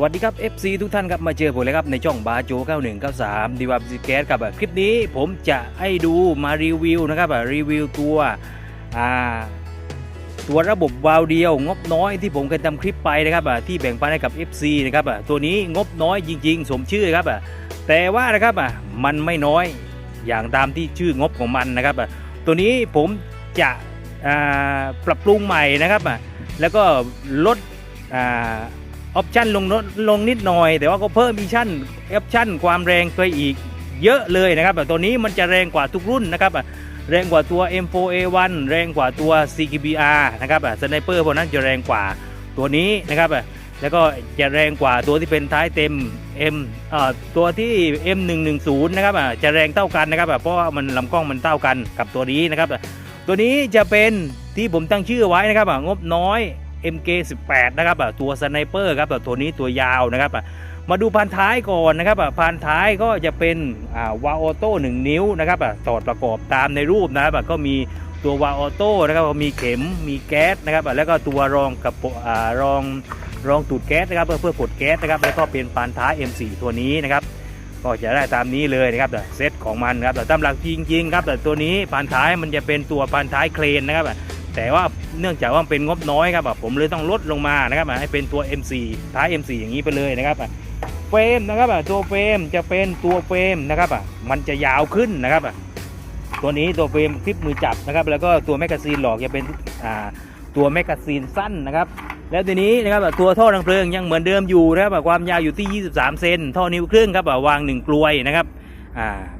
สวัสดีครับ FC ทุกท่านครับมาเจอผมเลยครับในช่องบาโจ9193ดีวับซิแกสครับคลิปนี้ผมจะให้ดูมารีวิวนะครับรีวิวตัวตัวระบบวาล์วเดียว งบน้อยที่ผมเคยทำคลิปไปนะครับที่แบ่งปันให้กับ FC นะครับตัวนี้งบน้อยจริง ๆ สมชื่อครับแต่ว่านะครับมันไม่น้อยอย่างตามที่ชื่องบของมันนะครับตัวนี้ผมจะปรับปรุงใหม่นะครับแล้วก็ลด ออปชันลงลงนิดหน่อย แต่ว่าก็เพิ่มอีชั่นออปชันความแรงไปอีกเยอะเลยนะครับแบบตัวนี้มันจะแรงกว่าทุกรุ่นนะครับแรงกว่าตัว M4A1 แรงกว่าตัว CKBR นะครับสไนเปอร์พวกนั้นจะแรงกว่าตัวนี้นะครับแล้วก็จะแรงกว่าตัวที่เป็นท้ายเต็ม M ตัวที่ M110 นะครับจะแรงเท่ากันนะครับเพราะว่ามันลำกล้องมันเท่ากันกับตัวนี้นะครับตัวนี้จะเป็นที่ผมตั้งชื่อไว้นะครับงบน้อย MK18 นะครับตัวสไนเปอร์ครับตัวนี้ตัวยาวนะครับมาดูพันท้ายก่อนนะครับพันท้ายก็จะเป็นวาออโต้1นิ้วนะครับอะสอดประกอบตามในรูปนะครับก็มีตัววาออโต้นะครับมีเข็มมีแก๊สนะครับแล้วก็ตัวรองกับรองรองตูดแก๊สนะครับเพื่อเพื่อกดแก๊สนะครับแล้วก็เป็นพันท้าย M4 ตัวนี้นะครับก็จะได้ตามนี้เลยนะครับเซตของมันครับแต่ตามหลักจริงๆครับแต่ตัวนี้พันท้ายมันจะเป็นตัวพันท้ายเครนนะครับ แต่ว่าเนื่องจากว่าเป็นงบน้อยครับผมเลยต้องลดลงมานะครับอะให้เป็นตัว M4 ท้าย M4 อย่างนี้ไปเลยนะครับเฟรมนะครับตัวเฟรมจะเป็นตัวเฟรมนะครับอะมันจะยาวขึ้นนะครับอะตัวนี้ตัวเฟรมคลิปมือจับนะครับ แล้วก็ตัวแมกกาซีนหลอกจะเป็นตัวแมกกาซีนสั้นนะครับ แล้วทีนี้นะครับตัวท่อดังเพลิงยังเหมือนเดิมอยู่นะครับความยาวอยู่ที่ 23 เซนท่อนิ้วครึ่งครับวางหนึ่งกลวยนะครับ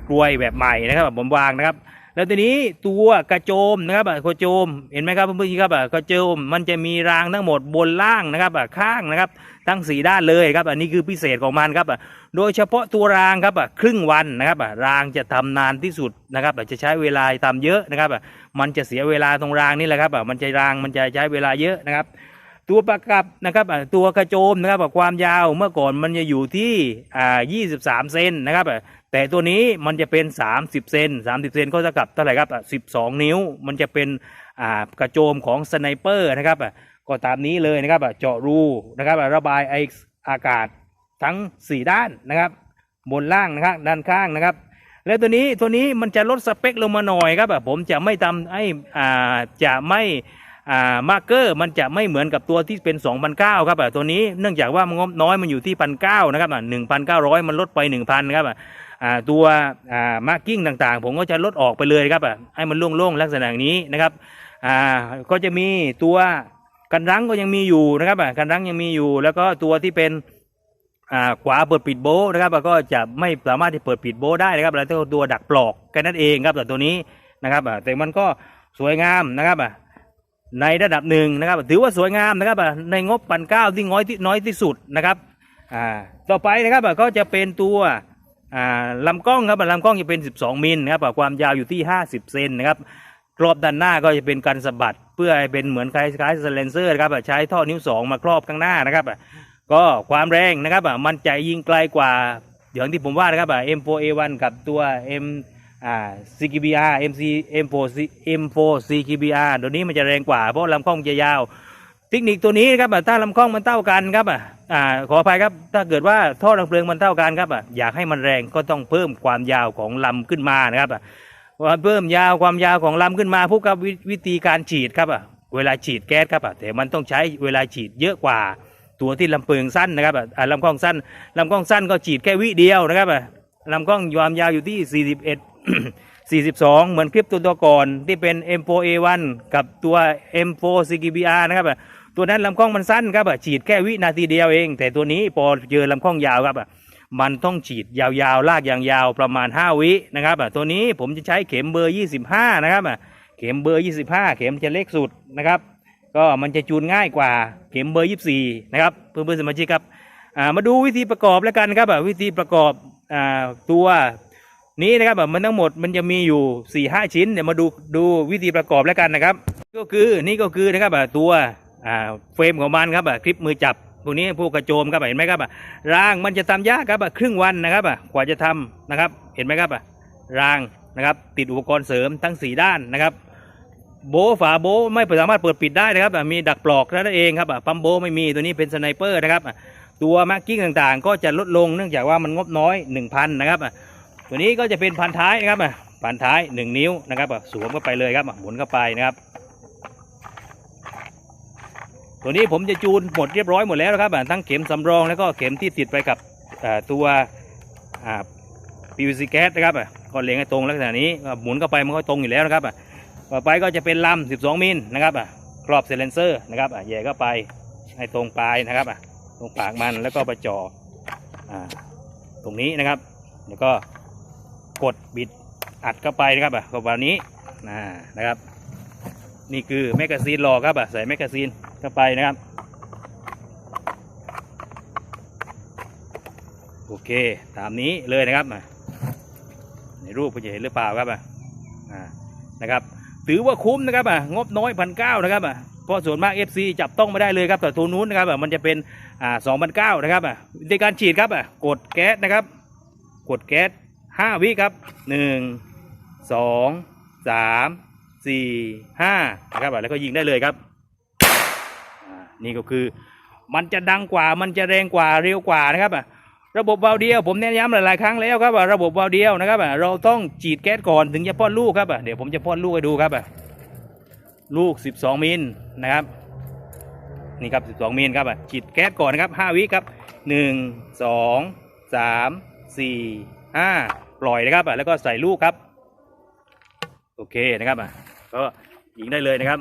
กลวยแบบใหม่นะครับผมวางนะครับ แล้วทีนี้ตัวกระโจมนะครับกระโจมเห็นไหมครับเพื่อนๆครับกระโจมมันจะมีรางทั้งหมดบนล่างนะครับข้างนะครับทั้งสีด้านเลยครับอันนี้คือพิเศษของมันครับโดยเฉพาะตัวรางครับครึ่งวันนะครับรางจะทำนานที่สุดนะครับจะใช้เวลาทำเยอะนะครับมันจะเสียเวลาตรงรางนี่แหละครับมันจะรางมันจะใช้เวลาเยอะนะครับ ตัวประกับนะครับตัวกระโจมนะครับความยาวเมื่อก่อนมันจะอยู่ที่อ่า23 เซนนะครับแต่ตัวนี้มันจะเป็น 30 เซน30 เซนก็เท่ากับเท่าไหร่ครับ 12 นิ้ว มันจะเป็นอ่ากระโจมของสไนเปอร์นะครับก็ตามนี้เลยนะครับเจาะรูนะครับระบายไออากาศทั้ง 4 ด้านนะครับ บนล่างนะครับด้านข้างนะครับ แล้วตัวนี้ตัวนี้มันจะลดสเปคลงมาหน่อยครับผมจะไม่ทำให้อ่าจะไม่ มาร์เกอร์มันจะไม่เหมือนกับตัวที่เป็น2,009ครับตัวนี้เนื่องจากว่ามันงบน้อยมันอยู่ที่1,900นะครับอะ1,900มันลดไป 1,000ครับอะตัวมาร์กิ้งต่างๆ ผมก็จะลดออกไปเลยครับอะให้มันโล่งๆลักษณะอย่างนี้นะครับอ่าก็จะมีตัวกันรั้งก็ยังมีอยู่นะครับอะกันรั้งยังมีอยู่ แล้วก็ตัวที่เป็นอ่าขวาเปิดปิดโบนะครับแล้วก็จะไม่สามารถที่เปิดปิดโบได้นะครับแล้วตัวดักปลอกแค่นั้นเองครับแต่ตัวนี้นะครับอ่าแต่มันก็สวยงามนะครับอะ ในระดับหนึ่งนะครับ ถือว่าสวยงามนะครับในงบปันเก้าที่น้อยที่น้อยที่สุดนะครับอ่าต่อไปนะครับก็จะเป็นตัวอ่าลำกล้องครับลำกล้องจะเป็น 12 มิลนะครับความยาวอยู่ที่ 50 เซนนะครับครอบด้านหน้าก็จะเป็นการสะบัดเพื่อให้เป็นเหมือนคล้ายๆสเลนเซอร์นะครับใช้ท่อนิ้วสองมาครอบข้างหน้านะครับก็ความแรงนะครับมันจะยิงไกลกว่าอย่างที่ผมว่านะครับ M4A1 กับตัว M อ่า CKBR MC M4 M4 CKBR ตัวนี้มันจะแรงกว่าเพราะลำกล้องจะยาวเทคนิคตัวนี้นะครับถ้าลำกล้องมันเท่ากันครับอ่าขออภัยครับ ถ้าเกิดว่าท่อดังเพลิงมันเท่ากันครับอะอยากให้มันแรงก็ต้องเพิ่มความยาวของลำขึ้นมานะครับอะว่าเพิ่มยาวความยาวของลำขึ้นมาพวกกับวิวิธีการฉีดครับอะเวลาฉีดแก๊สครับแต่มันต้องใช้เวลาฉีดเยอะกว่าตัวที่ลำเพลิงสั้นนะครับอ่าลำกล้องสั้นลำกล้องสั้นก็ฉีดแค่วิเดียวนะครับอะลำกล้องความยาวอยู่ที่ 41 42 เหมือนคลิปตัวตัวก่อนที่เป็น M4A1 กับตัว M4 CKBR นะครับอะตัวนั้นลำกล้องมันสั้นครับอะฉีดแค่วินาทีเดียวเอง แต่ตัวนี้พอเจอลำกล้องยาวครับอะมันต้องฉีดยาวๆ ลากอย่างยาวประมาณ 5 วินะครับอะตัวนี้ผมจะใช้เข็มเบอร์ 25 นะครับอะเข็มเบอร์ 25 เข็มจะเล็กสุดนะครับ ก็มันจะจูนง่ายกว่าเข็มเบอร์ 24 นะครับเพื่อนๆสมาชิกครับมาดูวิธีประกอบแล้วกันครับอะวิธีประกอบอตัว นี้นะครับอะมันทั้งหมดมันจะมีอยู่4 5ชิ้นเดี๋ยวมาดูดูวิธีประกอบแล้วกันนะครับ ก็คือนี่ก็คือนะครับตัวเฟรมของมันครับคลิปมือจับพวกนี้พวกกระโจมครับเห็นไหมครับอะรางมันจะทำยากครับครึ่งวันนะครับอะกว่าจะทำนะครับเห็นไหมครับอะรางนะครับติดอุปกรณ์เสริมทั้ง 4 ด้านนะครับ โบฝาโบไม่สามารถเปิดปิดได้นะครับมีดักปลอกนั่นเองครับปั๊มโบไม่มีตัวนี้เป็นสไนเปอร์นะครับตัวมาร์กิ้งต่างๆ ก็จะลดลงเนื่องจากว่ามันงบน้อย 1,000นะครับ ตัวนี้ก็จะเป็นพันท้ายนะครับอะพันท้าย 1 นิ้วนะครับอะสวมเข้าไปเลยครับหมุนเข้าไปนะครับ ตัวนี้ผมจะจูนหมดเรียบร้อยหมดแล้วนะครับอะทั้งเข็มสำรองแล้วก็เข็มที่ติดไปกับตัวอ่า PVC แก๊สนะครับอะก็เล็งให้ตรงลักษณะนี้หมุนเข้าไปมันก็ตรงอยู่แล้วนะครับอะต่อไปก็จะเป็นลำ 12 มิลนะครับอะครอบเซเลนเซอร์นะครับอะแย่เข้าไปให้ตรงปลายนะครับอะตรงปากมันแล้วก็ไปจ่ออ่าตรงนี้นะครับ แล้วก็ กดบิดอัดเข้าไปนะครับอะก็แบบนี้นะนะครับ นี่คือแมกกาซีนรอครับอะใส่แมกกาซีนเข้าไปนะครับ โอเคตามนี้เลยนะครับในรูปคุณจะเห็นหรือเปล่าครับอะนะครับ ถือว่าคุ้มนะครับอะงบน้อยพันเก้านะครับอะเพราะส่วนมาก FC จับต้องไม่ได้เลยครับแต่ตัวนู้นนะครับอะมันจะเป็นอ่าสองพันเก้านะครับอะในการฉีดครับอะกดแก๊สนะครับ กดแก๊ส ห้าวิครับหนึ่งสองสามสี่ห้านะครับอะแล้วก็ยิงได้เลยครับนี่ก็คือมันจะดังกว่ามันจะแรงกว่าเร็วกว่านะครับอะระบบวาล์วเดียวผมแนะย้ำหลายๆครั้งแล้วครับว่าระบบวาล์วเดียวนะครับอะเราต้องฉีดแก๊สก่อนถึงจะป้อนลูกครับอะเดี๋ยวผมจะป้อนลูกให้ดูครับอะลูก 12 มิลนะครับนี่ครับ 12 มิลครับอะฉีดแก๊สก่อนนะครับ 5 วิครับ 1 2 3 4 5 ปล่อยนะครับแล้วก็ใส่ลูกครับ โอเคนะครับอะก็ยิงได้เลยนะครับ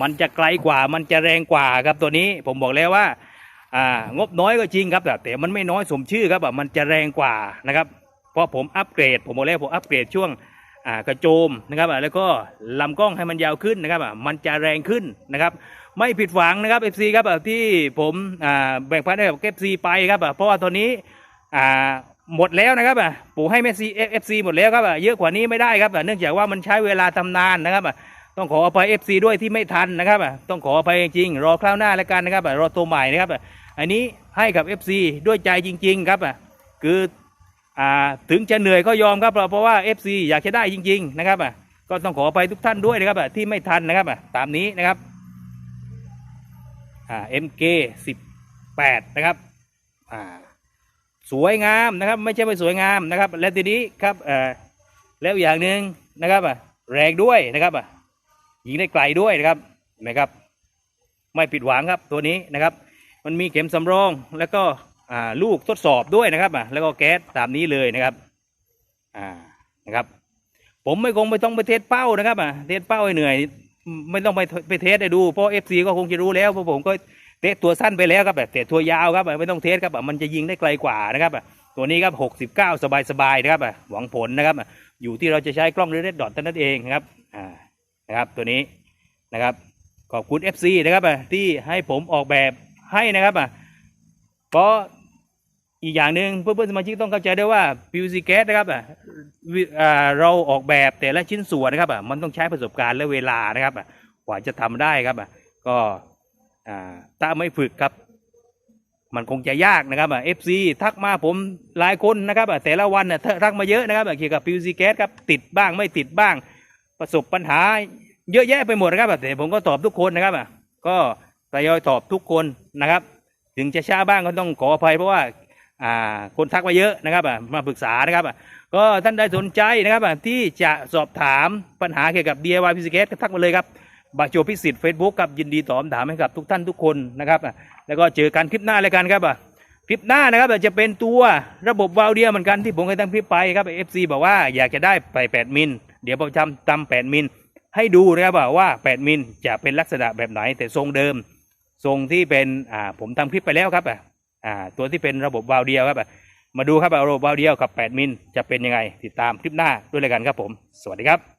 มันจะไกลกว่ามันจะแรงกว่าครับตัวนี้ผมบอกแล้วว่าอ่างบน้อยก็จริงครับ แต่แต่มันไม่น้อยสมชื่อครับมันจะแรงกว่านะครับเพราะผมอัปเกรด ผมบอกแล้วผมอัปเกรดช่วงอ่ากระโจมนะครับอะแล้วก็ลำกล้องให้มันยาวขึ้นนะครับอะมันจะแรงขึ้นนะครับ ไม่ผิดหวังนะครับ FC ครับที่ผมแบ่งพันให้กับ FC ไปครับเพราะว่าตัวนี้หมดแล้วนะครับอะปู่ให้เมสซีเอฟซีหมดแล้วครับเยอะกว่านี้ไม่ได้ครับเนื่องจากว่ามันใช้เวลาทำนานนะครับต้องขออภัย FC ด้วยที่ไม่ทันนะครับต้องขออภัยจริงๆรอคราวหน้าแล้วกันนะครับรอตัวใหม่นะครับอันนี้ให้กับ FC ด้วยใจจริง ๆ ครับคือถึงจะเหนื่อยก็ยอมครับเพราะว่า FC อยากจะได้จริง ๆ นะครับก็ต้องขออภัยทุกท่านด้วยนะครับที่ไม่ทันนะครับตามนี้นะครับ อ่า MK 18 นะครับอ่าสวยงามนะครับ ไม่ใช่ไม่สวยงามนะครับ และทีนี้ครับเอ่อแล้วอย่างหนึ่งนะครับอะแรงด้วยนะครับอะยิงได้ไกลด้วยนะครับเห็นะครับ ไม่ผิดหวังครับตัวนี้นะครับ มันมีเข็มสำรองแล้วก็อ่าลูกทดสอบด้วยนะครับอะแล้วก็แก๊สตามนี้เลยนะครับอ่านะครับ ผมไม่คงไม่ต้องไปเทสเป้านะครับอะเทสเป้าให้เหนื่อย ไม่ต้องไปไปเทสให้ดูเพราะเอฟซีก็คงจะรู้แล้วเพราะผมก็เทสตัวสั้นไปแล้วครับแต่ตัวยาวครับไม่ต้องเทสครับมันจะยิงได้ไกลกว่านะครับตัวนี้ครับหกสิบเก้าสบายๆนะครับหวังผลนะครับอยู่ที่เราจะใช้กล้องเรดดอทเท่านั้นเองนะครับอ่านะครับตัวนี้นะครับขอบคุณ FC นะครับที่ให้ผมออกแบบให้นะครับเพราะ อีกอย่างหนึ่งเพื่อนๆสมาชิกต้องเข้าใจได้วยว่า PVC gas นะครับอะวิอ่าเราออกแบบแต่ละชิ้นส่วนนะครับอะมันต้องใช้ประสบการณ์และเวลานะครับอะกว่าจะทำได้ครับอะก็อ่าถ้าไม่ฝึกครับ มันคงจะยากนะครับอะ FC ทักมาผมหลายคนนะครับอะแต่ละวันน่ะทักมาเยอะนะครับอะเกี่ยวกับ PVC gas ครับติดบ้างไม่ติดบ้าง ประสบปัญหาเยอะแยะไปหมดนะครับแต่ผมก็ตอบทุกคนนะครับอะก็ทยอยตอบทุกคนนะครับ ถึงจะช้าบ้างก็ต้องขออภัยเพราะว่า อ่าคนทักมาเยอะนะครับอะมาปรึกษานะครับอะก็ท่านใดสนใจนะครับอะที่จะสอบถามปัญหาเกี่ยวกับ DIY พิเศษก็ทักมาเลยครับบาโจพิสิทธิ์ Facebook ครับยินดีตอบคำถามให้กับทุกท่านทุกคนนะครับอะแล้วก็เจอกันคลิปหน้าเลยกันครับอะคลิปหน้านะครับจะเป็นตัวระบบวาล์วเดียวเหมือนกันที่ผมเคยทำคลิปไปครับ FC บอกว่าอยากจะได้ไป 8 มิล เดี๋ยวผมทำตำ8 มิล ให้ดูนะครับว่า 8 มิลจะเป็นลักษณะแบบไหนแต่ทรงเดิม ทรงที่เป็นอ่าผมทำคลิปไปแล้วครับ อ่าตัวที่เป็นระบบวาล์วเดียวครับมาดูครับระบบวาล์วเดียวกับ 8 มิลจะเป็นยังไง ติดตามคลิปหน้าด้วยเลยกันครับผม สวัสดีครับ